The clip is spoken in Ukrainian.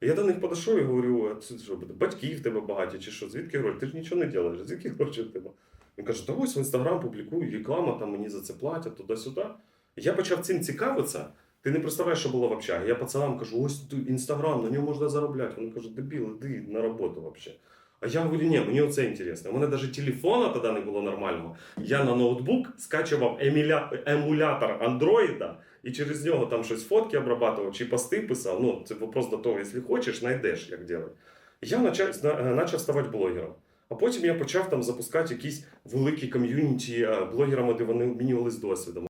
Я до них подійшов і говорю, а це що, батьки в тебе багаті, чи що, звідки гроші? Ти ж нічого не робиш, звідки гроші в тебе? Він каже, та ось в інстаграм публікую, реклама, там мені за це платять, туди-сюди. Я почав цим цікавитися. Ти не представляєш, що було в общагі. Я пацанам кажу, ось інстаграм, на ньому можна заробляти. Вони кажуть, дебіл, іди на роботу взагалі. А я говорю, ні, мені оце інтересно. У мене навіть телефона тоді не було нормального. Я на ноутбук скачував еміля... емулятор андроїда і через нього там щось фотки обрабатував чи пости писав. Ну, це вопрос до того, якщо хочеш, знайдеш, як робити. Я почав, почав ставати блогером. А потім я почав там запускати якісь великі ком'юніті блогерами, де вони обмінювалися досвідом.